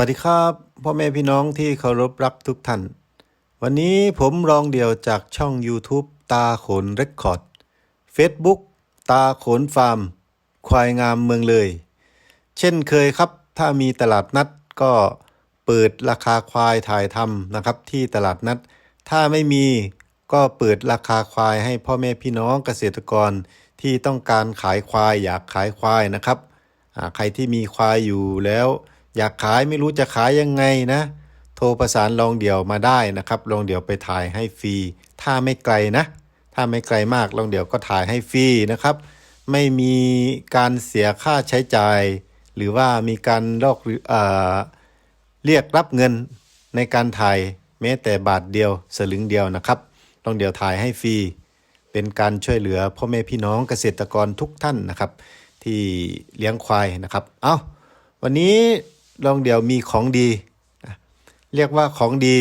วัสดีครับพ่อแม่พี่น้องที่เคารพรักทุกท่าน วันนี้ผมรองเดี่ยวจากช่อง YouTube ตาขนเรคคอร์ด Facebook ตาขนฟาร์ม ควายงามเมืองเลย เช่นเคยครับ ถ้ามีตลาดนัดก็เปิดราคาควายถ่ายทำนะครับที่ตลาดนัด ถ้าไม่มีก็เปิดราคาควายให้พ่อแม่พี่น้องเกษตรกรที่ต้องการขายควายอยากขายควายนะครับใครที่มีควายอยู่แล้ว อยากขายไม่รู้จะขายยังไงนะ โทรประสานลองเดี่ยวมาได้นะครับลองเดี่ยวไปถ่ายให้ฟรี ถ้าไม่ไกลนะ ถ้าไม่ไกลมากลองเดี่ยวก็ถ่ายให้ฟรีนะครับ ไม่มีการเสียค่าใช้จ่าย หรือว่ามีการลอกเออเรียกรับเงินในการถ่ายแม้แต่บาทเดียวสลึงเดียวนะครับลองเดี่ยวถ่ายให้ฟรีเป็นการช่วยเหลือพ่อแม่พี่น้องเกษตรกรทุกท่านนะครับ ที่เลี้ยงควายนะครับ เอาวันนี้ ลองเดี่ยวมีของดี เรียกว่าของดี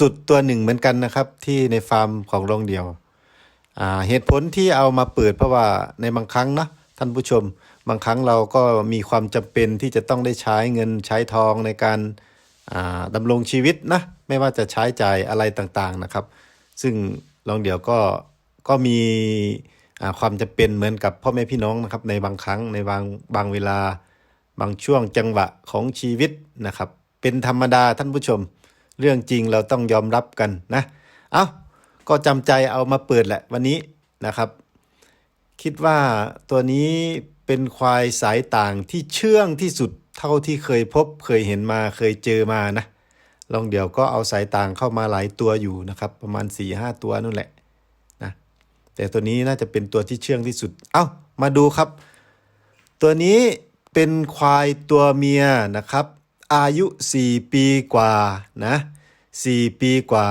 สุดๆตัวหนึ่งเหมือนกันนะครับ ที่ในฟาร์มของโรงเดียว เหตุผลที่เอามาเปิดเพราะว่าในบางครั้งนะท่านผู้ชม บางครั้งเราก็มีความจำเป็นที่จะต้องได้ใช้เงินใช้ทองในการาดำรงชีวิตนะไม่ว่าจะใช้จ่ายอะไรต่างๆนะครับ ซึ่งโรงเดียวก็ก็มีความจำเป็นเหมือนกับพ่อแม่พี่น้องนะครับในบางครั้งในบางบางเวลา บางช่วงจังหวะของชีวิตนะครับ เป็นธรรมดาท่านผู้ชม เรื่องจริงเราต้องยอมรับกันนะ เอาก็จำใจเอามาเปิดแหละวันนี้นะครับ คิดว่าตัวนี้เป็นควายสายต่างที่เชื่องที่สุดเท่าที่เคยพบเคยเห็นมาเคยเจอมานะลองเดี๋ยวก็เอาสายต่างเข้ามาหลายตัวอยู่นะครับ ประมาณ4ี่ห้าตัวนั่นแหละนะแต่ตัวนี้น่าจะเป็นตัวที่เชื่องที่สุด เอา้ามาดูครับ ตัวนี้ เป็นควายตัวเมียนะครับ อายุ 4 ปีกว่านะ4ปีกว่า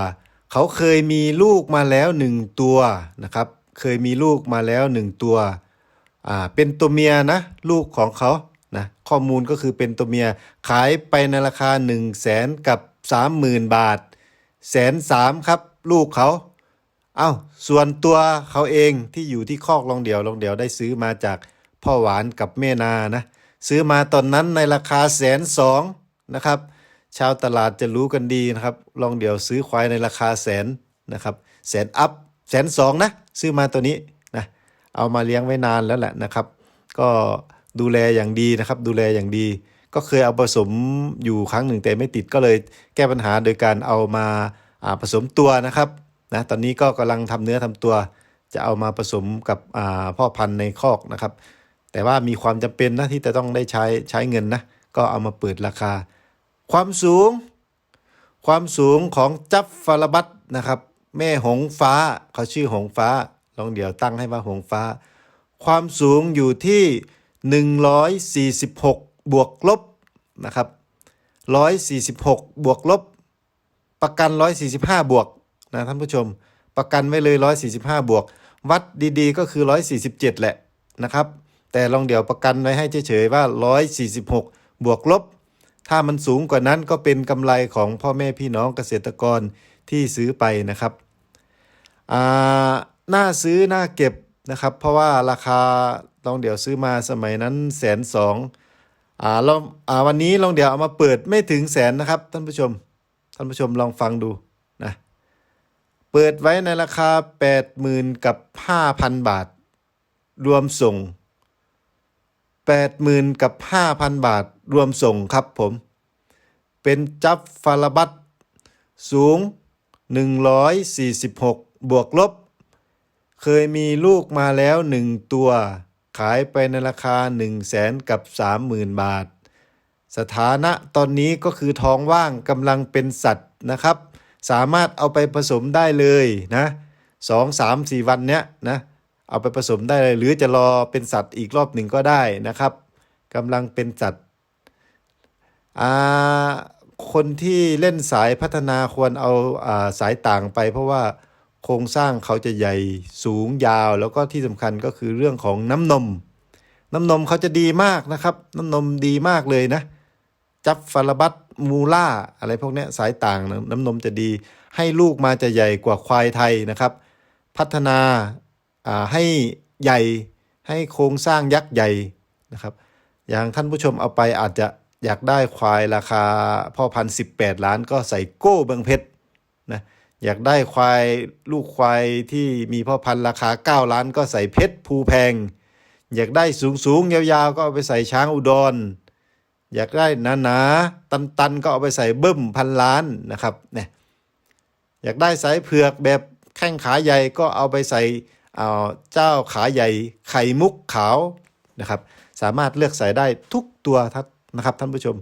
เขาเคยมีลูกมาแล้ว 1 ตัวนะครับ เคยมีลูกมาแล้ว 1 ตัวอ่าเป็นตัวเมียนะลูกของเขานะข้อมูลก็คือเป็นตัวเมียขายไปในราคา 1 0 0 0 0แสนกับ30,000 บาทแสนสามครับลูกเขาเอา้าส่วนตัวเขาเองที่อยู่ที่คอกลองเดียวลองเดียวได้ซื้อมาจากพ่อหวานกับแม่นานะ ซื้อมาตอนนั้นในราคาแสนสองนะครับ ชาวตลาดจะรู้กันดีนะครับ ลองเดียวซื้อควายในราคาแสนนะครับ แสนอัพแสนสองนะ ซื้อมาตัวนี้นะ เอามาเลี้ยงไว้นานแล้วแหละนะครับ ก็ดูแลอย่างดีนะครับ ดูแลอย่างดี ก็เคยเอาผสมอยู่ครั้งหนึ่งแต่ไม่ติดก็เลยแก้ปัญหาโดยการเอามาผสมตัวนะครับนะตอนนี้ก็กำลังทำเนื้อทำตัว จะเอามาผสมกับพ่อพันธุ์ในคอกนะครับ แต่ว่ามีความจำเป็นนะที่จะต้องได้ใช้ใช้เงินนะก็เอามาเปิดราคา ความสูง ความสูงของจับฟารบัตนะครับ แม่หงฟ้าเขาชื่อหงฟ้า ลองเดี๋ยวตั้งให้ว่าหงฟ้า ความสูงอยู่ที่ 146 บวกลบนะครับ 146 บวกลบ ประกัน 145 บวกนะท่านผู้ชม ประกันไว้เลย 145 บวก วัดดีๆ ก็คือ 147 แหละนะครับ แต่ลองเดี๋ยวประกันไว้ให้เฉยๆว่า 146 บวกลบ ถ้ามันสูงกว่านั้นก็เป็นกำไรของพ่อแม่พี่น้องเกษตรกรที่ซื้อไปนะครับอ่าน่าซื้อน่าเก็บนะครับ เพราะว่าราคาลองเดี๋ยวซื้อมาสมัยนั้นแสนสองอ่าลองอ่าวันนี้ลองเดี๋ยวเอามาเปิดไม่ถึงแสนนะครับ ท่านผู้ชม ท่านผู้ชมลองฟังดูนะเปิดไว้ในราคา 80,000 กับ 5,000 บาท รวมส่ง 80,000 กับ 5,000 บาทรวมส่งครับผม เป็นจับฟาราบัตสูง 146 บวกลบ เคยมีลูกมาแล้ว 1 ตัว ขายไปในราคา 1 0 0 0 0แสนกับ 30,000 บาท สถานะตอนนี้ก็คือท้องว่างกำลังเป็นสัตว์นะครับ สามารถเอาไปผสมได้เลยนะสองสามสี่วันเนี้ยนะ เอาไปผสมได้เลยหรือจะรอเป็นสัตว์อีกรอบหนึ่งก็ได้นะครับกำลังเป็นสัตว์อ่าคนที่เล่นสายพัฒนาควรเอาอาสายต่างไป เพราะว่าโครงสร้างเขาจะใหญ่สูงยาว แล้วก็ที่สำคัญก็คือเรื่องของน้ำนม น้ำนมเขาจะดีมากนะครับ น้ำนมดีมากเลยนะจับฟาราบัตมูล่าอะไรพวกนี้สายต่างน้ำนมจะดี ให้ลูกมาจะใหญ่กว่าควายไทยนะครับ พัฒนา ให้ใหญ่ให้โครงสร้างยักษ์ใหญ่นะครับ อย่างท่านผู้ชมเอาไปอาจจะอยากได้ควายราคาพ่อพันสิบแปดล้านก็ใส่โก้เบืองเพชรนะอยากได้ควายลูกควายที่มีพ่อพันธุ์ราคา 9 ล้านก็ใส่เพชรภูแพง อยากได้สูงสูงยาวๆ ก็เอาไปใส่ช้างอุดร อยากได้หนาๆตันๆก็เอาไปใส่เบิ้มพันล้านนะครับเนี่ยอยากได้สายเผือกแบบแข้งขาใหญ่ก็เอาไปใส่ เอาเจ้าขาใหญ่ไข่มุกขาวนะครับ สามารถเลือกใส่ได้ทุกตัวทันะครับท่านผู้ชม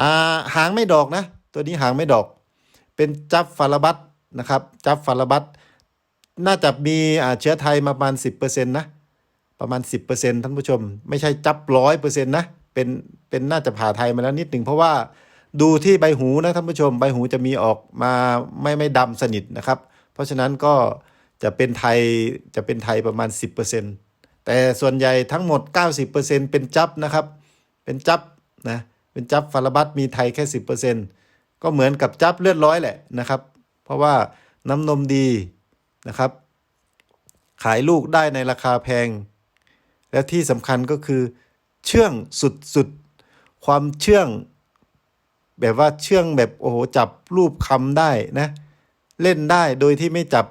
อ่าหางไม่ดอกนะ ตัวนี้หางไม่ดอก เป็นจับฟาราบัตนะครับ จับฟาราบัตน่าจะมีอ่าเชื้อไทยมาประมาณ 10%นะประมาณ 10%ท่านผู้ชม ไม่ใช่จับร้อยเปอร์เซ็นต์นะเป็นเป็นน่าจะผ่าไทยมาแล้วนิดหนึ่งเพราะว่าดูที่ใบหูนะท่านผู้ชม ใบหูจะมีออกมาไม่ไม่ดำสนิทนะครับ เพราะฉะนั้นก็ จะเป็นไทยจะเป็นไทยประมาณ 10%แต่ส่วนใหญ่ทั้งหมด 90%เป็นจับนะครับ เป็นจับนะเป็นจับฟาราบัตมีไทยแค่ 10%ก็เหมือนกับจับเลือดร้อยแหละนะครับ เพราะว่าน้ำนมดีนะครับ ขายลูกได้ในราคาแพง และที่สำคัญก็คือ เชื่องสุดๆ ความเชื่อง แบบว่าเชื่องแบบโอ้โหจับรูปคำได้นะ เล่นได้โดยที่ไม่จับ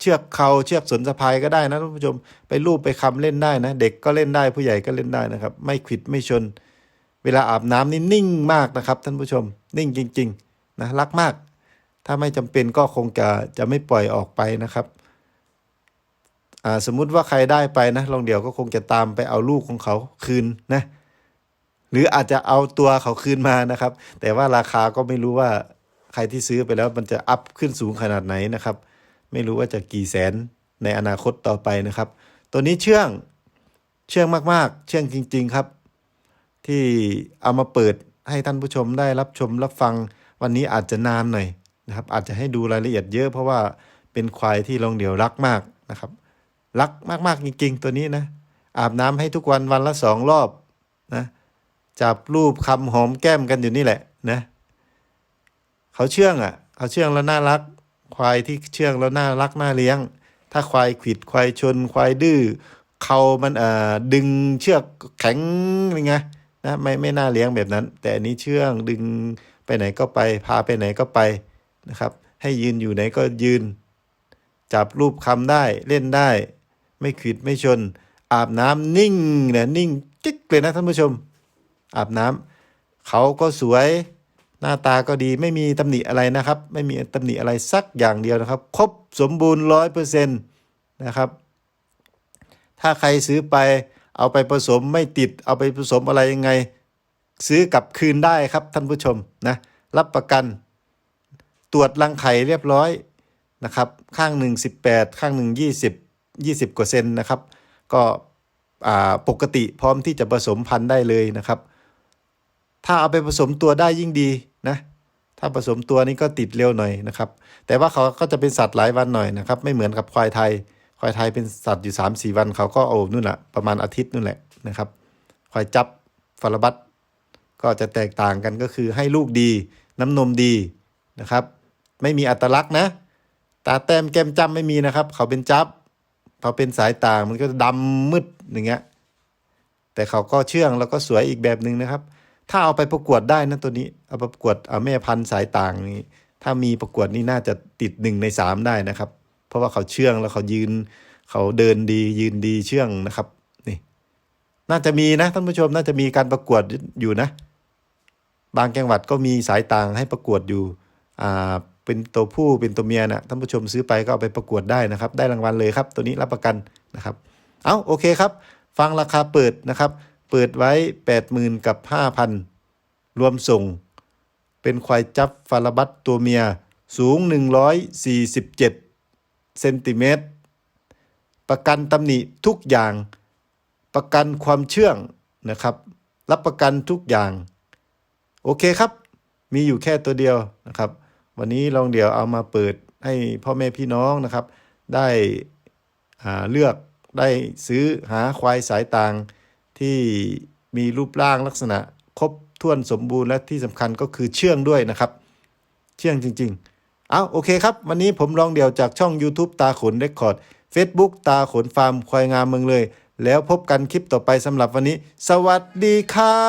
เชือกเขาเชือกสนสะพายก็ได้นะท่านผู้ชมไปรูปไปคำเล่นได้นะ เด็กก็เล่นได้ผู้ใหญ่ก็เล่นได้นะครับ ไม่ขิดไม่ชน เวลาอาบน้ำนี่นิ่งมากนะครับท่านผู้ชม นิ่งจริงๆนะรักมาก ถ้าไม่จำเป็นก็คงจะจะไม่ปล่อยออกไปนะครับสมมุติว่าใครได้ไปนะลองเดี๋ยวก็คงจะตามไปเอาลูกของเขาคืนนะหรืออาจจะเอาตัวเขาคืนมานะครับ แต่ว่าราคาก็ไม่รู้ว่า ใครที่ซื้อไปแล้วมันจะอัพขึ้นสูงขนาดไหนนะครับ ไม่รู้ว่าจะกี่แสนในอนาคตต่อไปนะครับ ตัวนี้เชื่องเชื่องมากๆ เชื่องจริง ๆครับ ที่เอามาเปิดให้ท่านผู้ชมได้รับชมรับฟังวันนี้อาจจะนานหน่อยนะครับ อาจจะให้ดูรายละเอียดเยอะเพราะว่าเป็นควายที่ลงเดี่ยวรักมากนะครับ รักมากๆจริง ๆ ตัวนี้นะ อาบน้ำให้ทุกวันวันละสองรอบนะจับรูปคำหอมแก้มกันอยู่นี่แหละนะ เขาเชื่องอะเขาเชื่องแล้วน่ารัก ควายที่เชื่องแล้วน่ารักน่าเลี้ยง ถ้าควายขิดควายชน ควายดื้อเขามันเอ่อดึงเชือกแข็งอะไรเงี้ยนะไม่ไม่น่าเลี้ยงแบบนั้น แต่อันนี้เชื่องดึงไปไหนก็ไป พาไปไหนก็ไปนะครับ ให้ยืนอยู่ไหนก็ยืน จับรูปคำได้เล่นได้ ไม่ขิดไม่ชน อาบน้ำนิ่งนะนิ่งกิ๊กเลยนะท่านผู้ชม อาบน้ำเขาก็สวย หน้าตาก็ดีไม่มีตำหนิอะไรนะครับ ไม่มีตำหนิอะไรสักอย่างเดียวนะครับ ครบสมบูรณ์ร้อยเปอร์เซ็นต์นะครับ ถ้าใครซื้อไปเอาไปผสมไม่ติด เอาไปผสมอะไรยังไง ซื้อกลับคืนได้ครับท่านผู้ชมนะ รับประกัน ตรวจรังไข่เรียบร้อยนะครับ ข้างหนึ่ง18 ข้างหนึ่ง20 20กว่าเซนนะครับ ก็ปกติพร้อมที่จะผสมพันธุ์ได้เลยนะครับ ถ้าเอาไปผสมตัวได้ยิ่งดีนะถ้าผสมตัวนี้ก็ติดเร็วหน่อยนะครับ แต่ว่าเขาก็จะเป็นสัตว์หลายวันหน่อยนะครับ ไม่เหมือนกับควายไทย ควายไทยเป็นสัตว์อยู่3าสี่วันเขาก็โอ้นู่นแหละประมาณอาทิตย์นู่นแหละนะครับ ควายจับฟาราบัตก็จะแตกต่างกันก็คือให้ลูกดี น้ำนมดีนะครับ ไม่มีอัตลักษณ์นะ ตาแต้มแก้มจ้ำไม่มีนะครับ เขาเป็นจับเขาเป็นสายต่างมันก็ดำมืดอย่างเงี้ยแต่เขาก็เชื่องแล้วก็สวยอีกแบบหนึ่งนะครับ ถ้าเอาไปประกวดได้นะตัวนี้เอาปประกวดเอาแม่พันธุ์สายต่างนี้ ถ้ามีประกวดนี่น่าจะติดหนึ่งในสามได้นะครับ เพราะว่าเขาเชื่องแล้วเขายืน เขาเดินดียืนดีเชื่องนะครับนี่น่าจะมีนะท่านผู้ชมน่าจะมีการประกวดอยู่นะ บางจังหวัดก็มีสายต่างให้ประกวดอยู่อ่าเป็นตัวผู้เป็นตัวเมียนะท่านผู้ชมซื้อไปก็เอาไปประกวดได้นะครับ ได้รางวัลเลยครับ ตัวนี้รับประกันนะครับ เอาโอเคครับ ฟังราคาเปิดนะครับ เปิดไว้ 80,000 กับ 5,000 รวมส่ง เป็นควายจับฟาราบัตตัวเมียสูง 147 เซนติเมตร ประกันตำหนิทุกอย่าง ประกันความเชื่องนะครับ รับประกันทุกอย่าง โอเคครับ มีอยู่แค่ตัวเดียวนะครับ วันนี้ลองเดี๋ยวเอามาเปิดให้พ่อแม่พี่น้องนะครับ ได้เลือกได้ซื้อหาควายสายต่าง ที่มีรูปร่างลักษณะครบถ้วนสมบูรณ์และที่สำคัญก็คือเชื่องด้วยนะครับ เชื่องจริง ๆ เอาโอเคครับ วันนี้ผมลองเดี่ยวจากช่อง YouTube ตาขนเรคคอร์ด Facebook ตาขนฟาร์มควายงามเมืองเลย แล้วพบกันคลิปต่อไปสำหรับวันนี้ สวัสดีครั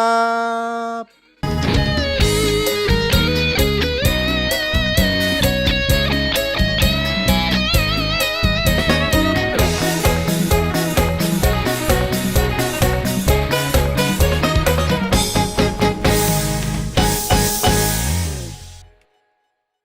บ